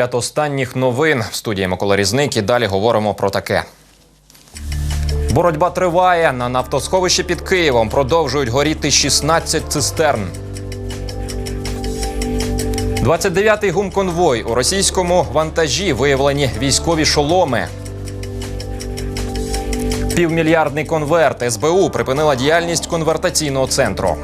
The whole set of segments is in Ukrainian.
огляд останніх новин в студії Микола Різник. І далі говоримо про таке. Боротьба триває. На нафтосховищі під Києвом продовжують горіти 16 цистерн. 29-й гумконвой у російському вантажі виявлені військові шоломи. Півмільярдний конверт СБУ припинила діяльність конвертаційного центру.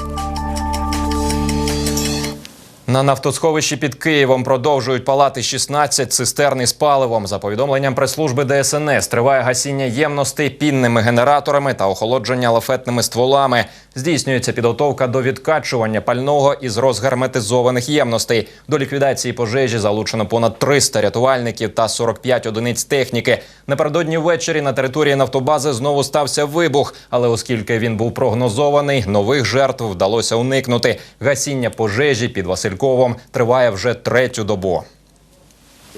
На нафтосховищі під Києвом продовжують палати 16 цистерн із паливом. За повідомленням прес-служби ДСНС триває гасіння ємностей пінними генераторами та охолодження лафетними стволами. Здійснюється підготовка до відкачування пального із розгерметизованих ємностей. До ліквідації пожежі залучено понад 300 рятувальників та 45 одиниць техніки. Напередодні ввечері на території нафтобази знову стався вибух, але оскільки він був прогнозований, нових жертв вдалося уникнути. Гасіння пожежі під Васильковом триває вже третю добу.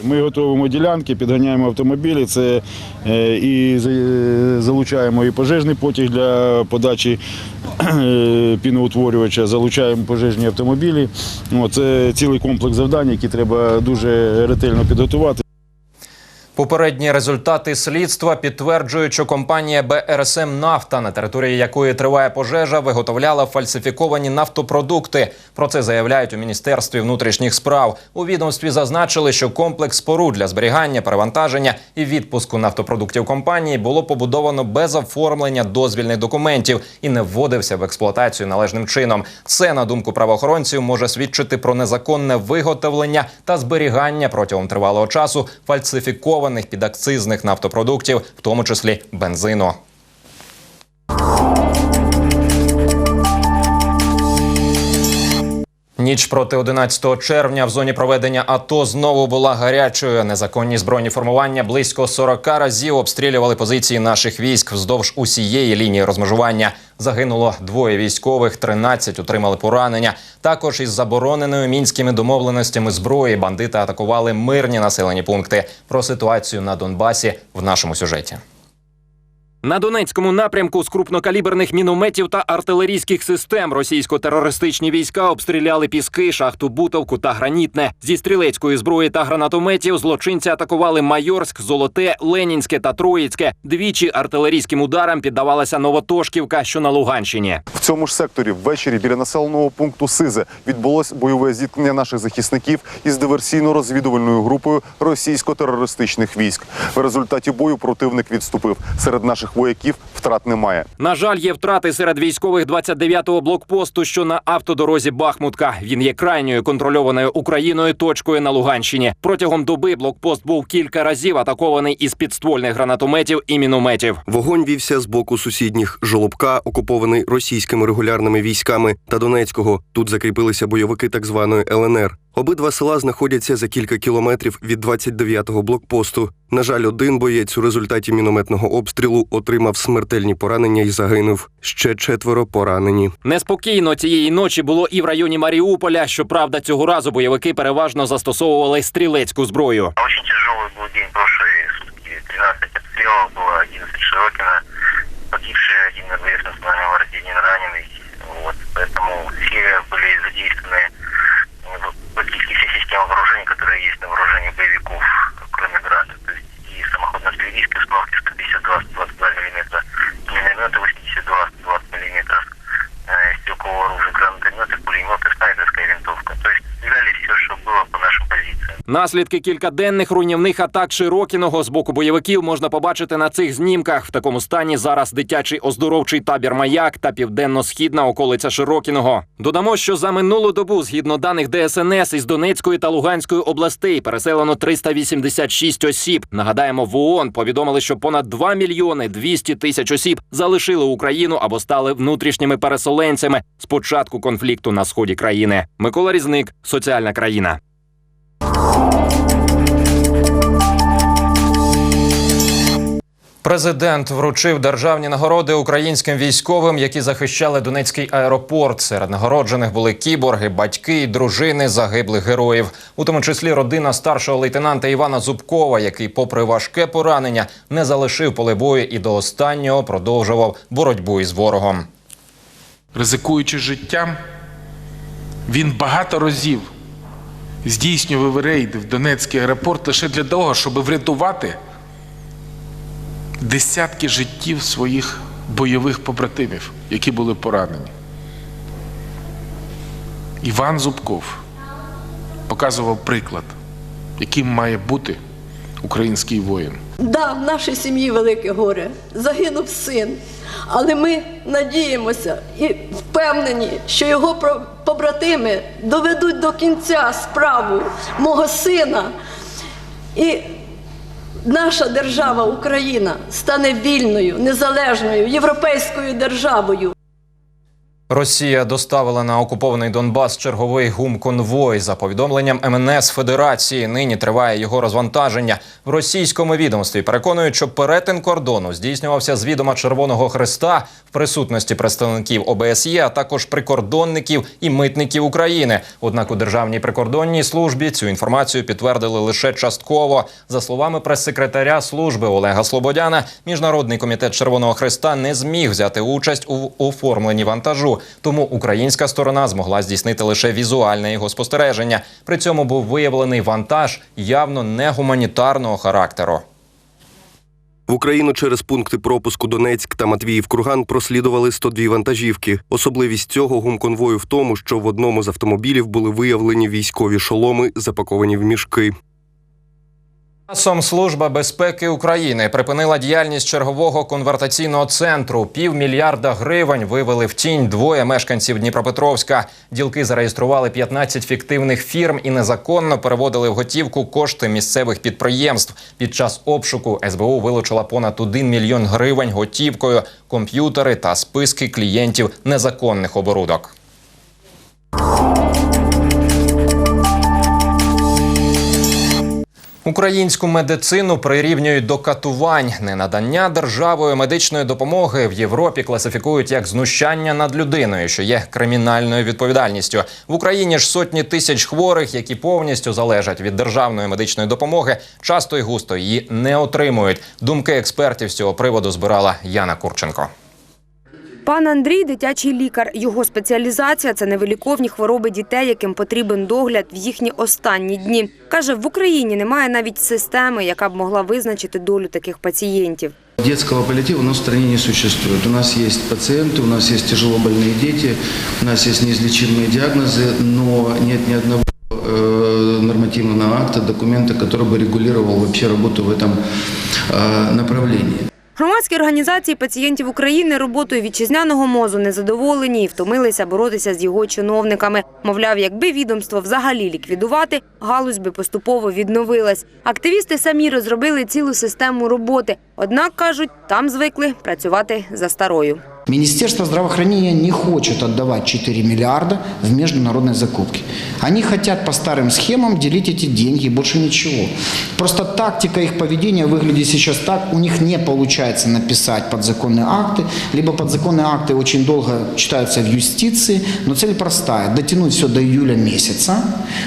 Ми готуємо ділянки, підганяємо автомобілі. Це е, і залучаємо і пожежний потяг для подачі е, піноутворювача, залучаємо пожежні автомобілі. Це цілий комплекс завдань, які треба дуже ретельно підготувати. Попередні результати слідства підтверджують, що компанія БРСМ Нафта, на території якої триває пожежа, виготовляла фальсифіковані нафтопродукти. Про це заявляють у міністерстві внутрішніх справ. У відомстві зазначили, що комплекс споруд для зберігання, перевантаження і відпуску нафтопродуктів компанії було побудовано без оформлення дозвільних документів і не вводився в експлуатацію належним чином. Це на думку правоохоронців може свідчити про незаконне виготовлення та зберігання протягом тривалого часу фальсифікованих підакцизних нафтопродуктів, в тому числі бензину. Ніч проти 11 червня в зоні проведення АТО знову була гарячою. Незаконні збройні формування близько 40 разів обстрілювали позиції наших військ вздовж усієї лінії розмежування. Загинуло двоє військових, 13 отримали поранення. Також із забороненою мінськими домовленостями зброї бандити атакували мирні населені пункти. Про ситуацію на Донбасі в нашому сюжеті. На Донецькому напрямку з крупнокаліберних мінометів та артилерійських систем російсько-терористичні війська обстріляли піски, шахту Бутовку та Гранітне. Зі стрілецької зброї та гранатометів злочинці атакували Майорськ, Золоте, Ленінське та Троїцьке. Двічі артилерійським ударам піддавалася Новотошківка, що на Луганщині. В цьому ж секторі ввечері біля населеного пункту Сизе відбулось бойове зіткнення наших захисників із диверсійно-розвідувальною групою російсько-терористичних військ. В результаті бою противник відступив. Серед наших вояків втрат немає. На жаль, є втрати серед військових 29-го блокпосту, що на автодорозі Бахмутка. Він є крайньою контрольованою Україною точкою на Луганщині. Протягом доби блокпост був кілька разів атакований із підствольних гранатометів і мінометів. Вогонь вівся з боку сусідніх Жолобка, окупований російськими регулярними військами, та Донецького. Тут закріпилися бойовики так званої ЛНР. Обидва села знаходяться за кілька кілометрів від 29-го блокпосту. На жаль, один боєць у результаті мінометного обстрілу отримав смертельні поранення і загинув. Ще четверо поранені. Неспокійно цієї ночі було і в районі Маріуполя. Щоправда, цього разу бойовики переважно застосовували стрілецьку зброю. Очень тяжелый был день прошлые сутки. 13 обстрелов было, 11 Широкина. Погибший один на двоих национальном гвардии, один раненый. Вот. Поэтому все есть на вооружении боевиков, кроме града. То есть и самоходно-артиллерийские установки 152-122 Наслідки кількаденних руйнівних атак Широкіного з боку бойовиків можна побачити на цих знімках. В такому стані зараз дитячий оздоровчий табір Маяк та південно-східна околиця Широкіного. Додамо, що за минулу добу, згідно даних ДСНС, із Донецької та Луганської областей переселено 386 осіб. Нагадаємо, в ООН повідомили, що понад 2 мільйони 200 тисяч осіб залишили Україну або стали внутрішніми переселенцями з початку конфлікту на сході країни. Микола Різник, соціальна країна. Президент вручив державні нагороди українським військовим, які захищали Донецький аеропорт. Серед нагороджених були кіборги, батьки і дружини загиблих героїв, у тому числі родина старшого лейтенанта Івана Зубкова, який, попри важке поранення, не залишив поле бою і до останнього продовжував боротьбу із ворогом. ризикуючи життям, він багато разів здійснював рейди в Донецький аеропорт лише для того, щоб врятувати десятки життів своїх бойових побратимів, які були поранені. Іван Зубков показував приклад, яким має бути український воїн. Да, в нашій сім'ї велике горе. Загинув син. Але ми надіємося і впевнені, що його побратими доведуть до кінця справу мого сина. І наша держава Україна стане вільною, незалежною європейською державою. Росія доставила на окупований Донбас черговий гумконвой. За повідомленням МНС Федерації, нині триває його розвантаження. В російському відомстві переконують, що перетин кордону здійснювався з відома Червоного Христа в присутності представників ОБСЄ, а також прикордонників і митників України. Однак у державній прикордонній службі цю інформацію підтвердили лише частково. За словами прес-секретаря служби Олега Слободяна, міжнародний комітет Червоного Христа не зміг взяти участь у оформленні вантажу. Тому українська сторона змогла здійснити лише візуальне його спостереження. При цьому був виявлений вантаж явно не гуманітарного характеру. В Україну через пункти пропуску Донецьк та Матвіїв-Курган прослідували 102 вантажівки. Особливість цього гумконвою в тому, що в одному з автомобілів були виявлені військові шоломи, запаковані в мішки. Часом служба безпеки України припинила діяльність чергового конвертаційного центру. Півмільярда гривень вивели в тінь двоє мешканців Дніпропетровська. Ділки зареєстрували 15 фіктивних фірм і незаконно переводили в готівку кошти місцевих підприємств. Під час обшуку СБУ вилучила понад 1 мільйон гривень готівкою, комп'ютери та списки клієнтів незаконних оборудок. Українську медицину прирівнюють до катувань. Ненадання державою медичної допомоги в Європі класифікують як знущання над людиною, що є кримінальною відповідальністю. В Україні ж сотні тисяч хворих, які повністю залежать від державної медичної допомоги, часто і густо її не отримують. Думки експертів з цього приводу збирала Яна Курченко. Пан Андрій дитячий лікар. Його спеціалізація це невиліковні хвороби дітей, яким потрібен догляд в їхні останні дні. Каже, в Україні немає навіть системи, яка б могла визначити долю таких пацієнтів. Детского паллиатива у нас в стране не существует. У нас есть пациенты, у нас есть тяжело больные дети, у нас есть неизлечимые диагнозы, но нет ни одного э, нормативного акта, документа, который бы регулировал вообще работу в этом э, направлении. Громадські організації пацієнтів України роботою вітчизняного мозу незадоволені і втомилися боротися з його чиновниками. Мовляв, якби відомство взагалі ліквідувати, галузь би поступово відновилась. Активісти самі розробили цілу систему роботи. Однак кажуть, там звикли працювати за старою. Министерство здравоохранения не хочет отдавать 4 миллиарда в международные закупки. Они хотят по старым схемам делить эти деньги, и больше ничего. Просто тактика их поведения выглядит сейчас так, у них не получается написать подзаконные акты, либо подзаконные акты очень долго читаются в юстиции, но цель простая – дотянуть все до июля месяца.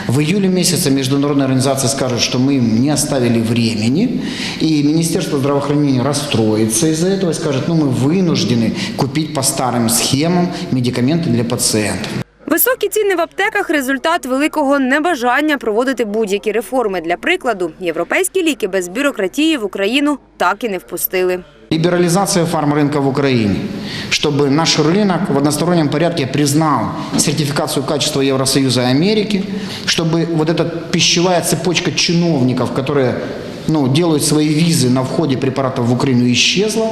В июле месяце международная организация скажет, что мы им не оставили времени, и Министерство здравоохранения расстроится из-за этого и скажет, ну мы вынуждены купить по старым схемам медикаменты для пациентов. Високі ціни в аптеках – результат великого небажання проводити будь-які реформи. Для прикладу, європейські ліки без бюрократії в Україну так і не впустили. Либерализация фармрынка в Украине, чтобы наш рынок в одностороннем порядке признал сертификацию качества Евросоюза и Америки, чтобы вот эта пищевая цепочка чиновников, которые ну, делают свои визы на входе препаратов в Украину, исчезла.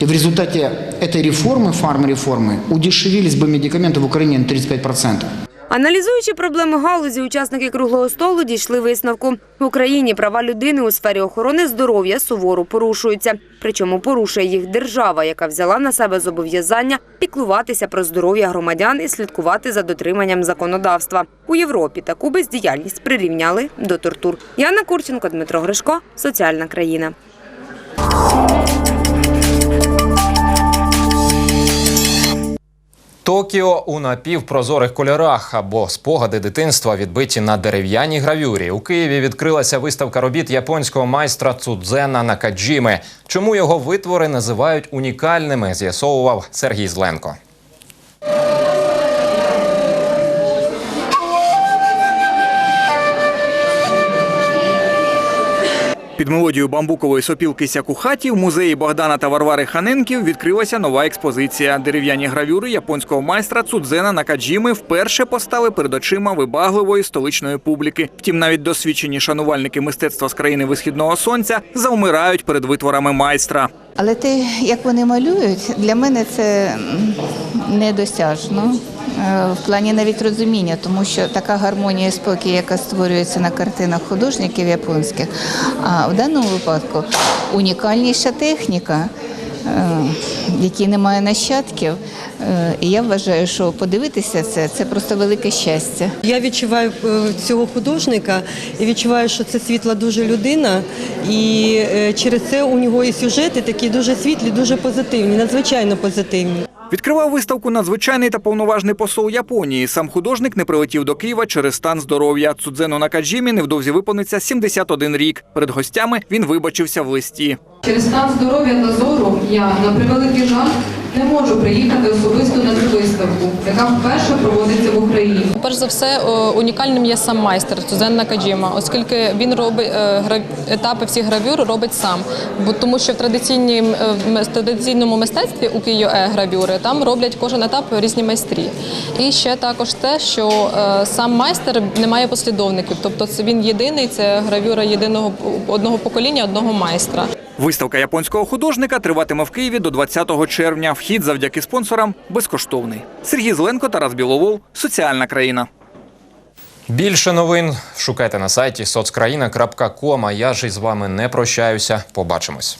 И в результате этой реформы, фарм-реформы, удешевились бы медикаменты в Украине на 35%. Аналізуючи проблеми галузі, учасники круглого столу дійшли висновку. В Україні права людини у сфері охорони здоров'я суворо порушуються. Причому порушує їх держава, яка взяла на себе зобов'язання піклуватися про здоров'я громадян і слідкувати за дотриманням законодавства. У Європі таку бездіяльність прирівняли до тортур. Яна Курченко, Дмитро Гришко, Соціальна країна. Токіо у напівпрозорих кольорах або спогади дитинства відбиті на дерев'яній гравюрі. У Києві відкрилася виставка робіт японського майстра Цудзена Накаджіми. Чому його витвори називають унікальними? З'ясовував Сергій Зленко. Під мелодію бамбукової сопілки Сякухаті в музеї Богдана та Варвари Ханенків відкрилася нова експозиція. Дерев'яні гравюри японського майстра Цудзена Накаджіми вперше постали перед очима вибагливої столичної публіки. Втім, навіть досвідчені шанувальники мистецтва з країни висхідного сонця завмирають перед витворами майстра. Але те, як вони малюють, для мене це недосяжно. Е, В плані навіть розуміння, тому що така гармонія спокій, яка створюється на картинах художників японських, а в даному випадку унікальніша техніка, е, якій немає нащадків. Е, І я вважаю, що подивитися це це просто велике щастя. Я відчуваю е, цього художника і відчуваю, що це світла дуже людина, і через це у нього і сюжети такі дуже світлі, дуже позитивні, надзвичайно позитивні. Відкривав виставку надзвичайний та повноважний посол Японії. Сам художник не прилетів до Києва через стан здоров'я. Цудзену Накаджімі невдовзі виповниться 71 рік. Перед гостями він вибачився в листі. Через стан здоров'я та зору я, на превеликий жаль, не можу приїхати особисто на цю виставку, яка вперше проводиться в Україні. Перш за все, унікальним є сам майстер Цузен Накаджіма, оскільки він робить е, гра- етапи всіх гравюр робить сам. Бо тому, що в традиційній в традиційному мистецтві у кіо-е гравюри там роблять кожен етап різні майстрі. І ще також те, що е, сам майстер не має послідовників, тобто це він єдиний, це гравюра єдиного одного покоління, одного майстра. Виставка японського художника триватиме в Києві до 20 червня. Вхід завдяки спонсорам безкоштовний. Сергій Зеленко, Тарас Біловол. Соціальна країна. Більше новин шукайте на сайті соцкраїна.ком. А я ж із вами не прощаюся. Побачимось.